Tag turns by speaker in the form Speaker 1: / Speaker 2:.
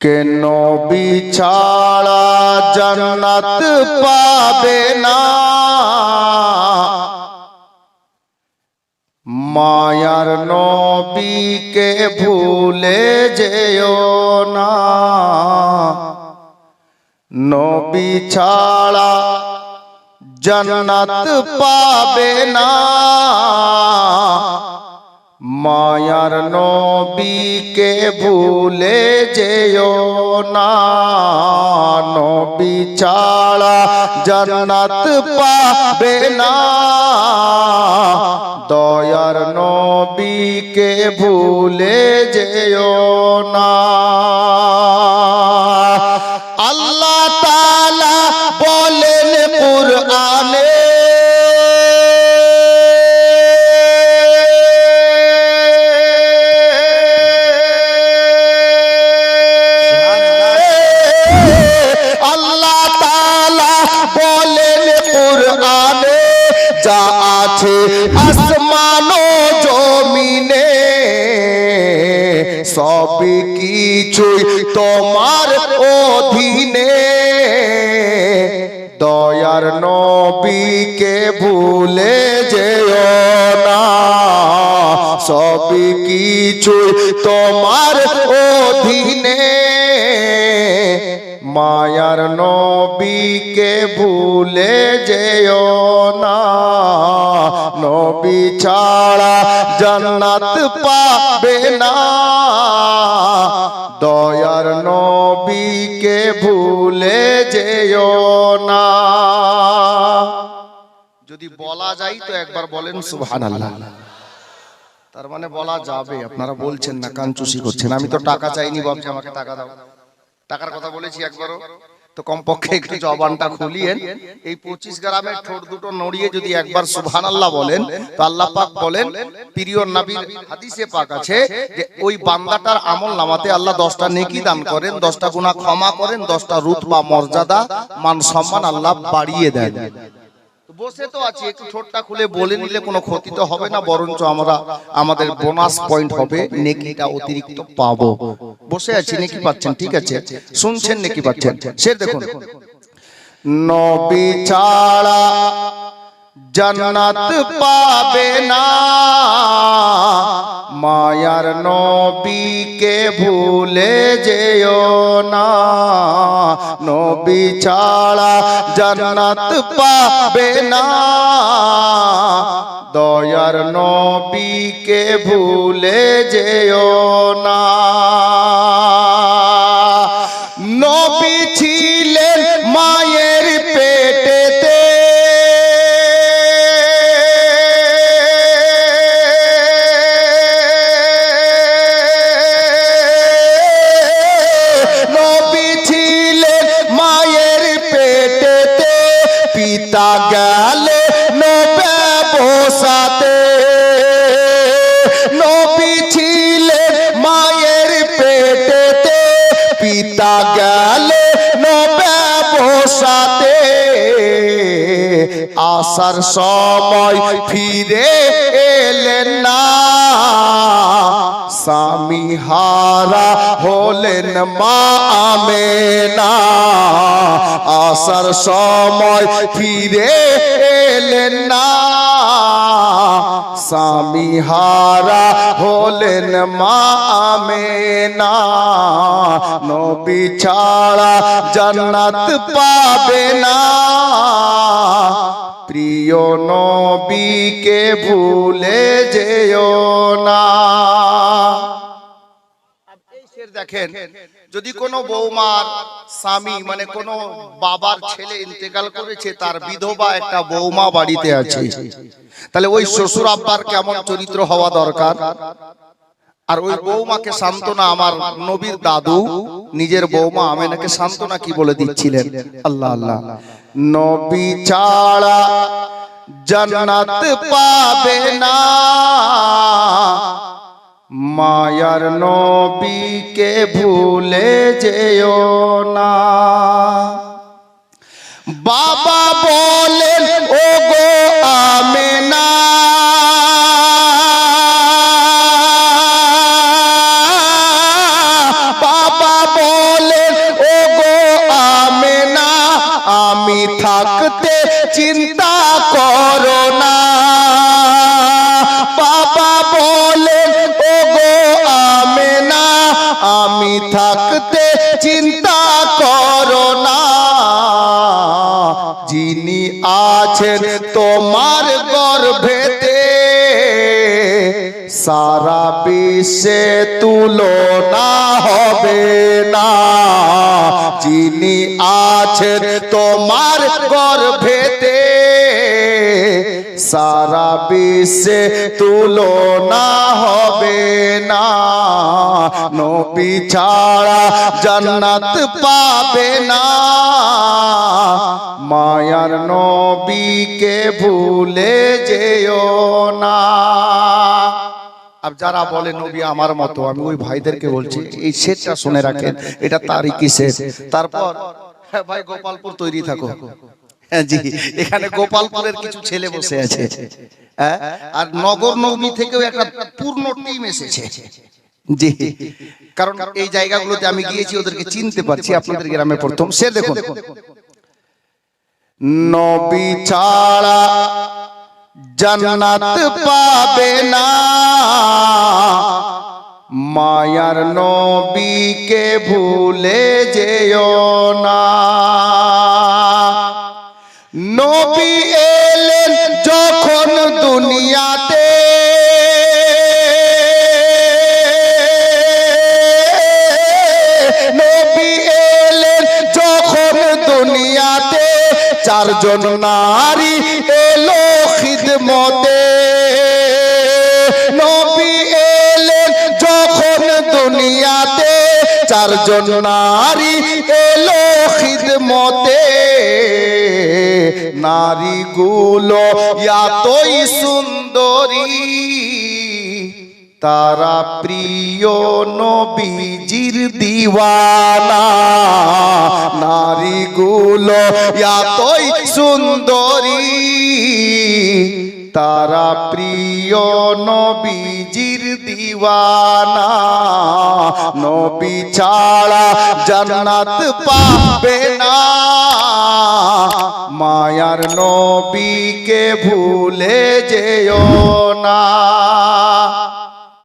Speaker 1: কেন বিছাড়া জান্নাত পাবে না। মায়ার নবীকে ভুলে যেও না। নবী ছাড়া জান্নাত পাবে না। মায়ার নবীকে ভুলে যেও না। নবী ছাড়া জান্নাত পাবে না। দয়ার নবীকে ভুলে যেও সব কিছুই তোমার অধীনে। দয়ার নবীকে ভুলে যেও না। সব কিছুই তোমার অধীনে। মায়ার নবীকে ভুলে যেও না। নবী ছাড়া জান্নাত পাবে না। দয়ার নবীকে ভুলে যেও না। যদি বলা যায় তো একবার বলেন, সুবহানাল্লাহ। তার মানে বলা যাবে, আপনারা বলছেন না কাঞ্চুসি করছেন। আমি তো টাকা চাইনি বাবজি আমাকে টাকা দাও। টাকার কথা বলেছি একবারও। তো কমপক্ষে একটু জবানটা খুলিয়েন। এই পঁচিশ গ্রামের ঠোঁট দুটো নড়িয়ে যদি একবার সুবহান আল্লাহ বলেন তো আল্লাহ পাক বলেন প্রিয় নবীর হাদিসে পাক আছে যে ওই বান্দাটার আমল নামাতে আল্লাহ দশটা নেকি দান করেন দশটা গুনাহ ক্ষমা করেন দশটা রুতবা মর্যাদা মান সম্মান আল্লাহ বাড়িয়ে দেন। বসে তো আছি একটু ঠোঁটটা খুলে বলে নিলে কোনো ক্ষতি তো হবে না বরঞ্চ আমরা আমাদের বোনাস পয়েন্ট হবে নেকিটা অতিরিক্ত। পাবো বসে আছি নেকি পাচ্ছেন? ঠিক আছে। শুনছেন নেকি পাচ্ছেন? সে দেখুন। নবী ছাড়া জান্নাত পাবে না। মায়ার নবীকে ভুলে যেও না। নবী ছাড়া জান্নাত পাবে না। দয়ার নবীকে ভুলে যেও আসার সময় ফিরে এলেন না। স্বামী হারা হলেন মা আমেনা। আসার সময় ফিরে এলেন না। স্বামী হারা হলেন মা আমেনা। নবী ছাড়া জান্নাত পাবে না। প্রিয় নবীকে ভুলে যেও না। দেখেন যদি কোনো বৌমার স্বামী মানে কোনো বাবার ছেলে ইন্তেকাল করেছে তার বিধবা একটা বৌমা বাড়িতে আছে। তাহলে ওই শ্বশুর আব্বার কেমন চরিত্র হওয়া দরকার? আর ওই বৌমাকে সান্ত্বনা আমার নবীর দাদু নিজের বৌমা আমেনাকে সান্ত্বনা কি বলে দিচ্ছিলেন? আল্লাহ আল্লাহ। নবী ছাড়া জান্নাত পাবে না। মায়ার নবীকে ভুলে যেও না। বাবা সারা বিশ্বে তুলনা হবে না। যিনি আছেন তোমার গর্ভেতে, সারা বিশ্বে তুলনা হবে না। নবী ছাড়া জান্নাত পাবে না। মায়ার নবীকে ভুলে যেও না। আর যারা বলে, নবী আমার মতো, আমি ওই ভাইদেরকে বলছি, এই সেটটা শুনে রাখেন, এটা তারই কি সেট তারপর হ্যাঁ ভাই, গোপালপুর তৈরি থাকো। হ্যাঁ হ্যাঁ জায়গাগুলোতে আমি গিয়েছি, ওদেরকে চিনতে পারছি, আপনাদের গ্রামে প্রথম সে দেখুন। নবী ছাড়া জান্নাত পাবে না। মায়ার নবীকে ভুলে যেও না। নবী এলেন যখন দুনিয়াতে। নবী এলেন যখন দুনিয়াতে। চারজন নারী এলো খিদমতে। দুনিয়াতে চারজন নারী এলো খিদমতে। নারীগুলো এতই সুন্দরী। তারা প্রিয় নবীজির দিওয়ানা। নারীগুলো এতই সুন্দরী। তারা প্রিয় নবীজির দিওয়ানা নবী ছাড়া জান্নাত পাবে না মায়ার নবীকে ভুলে যেও না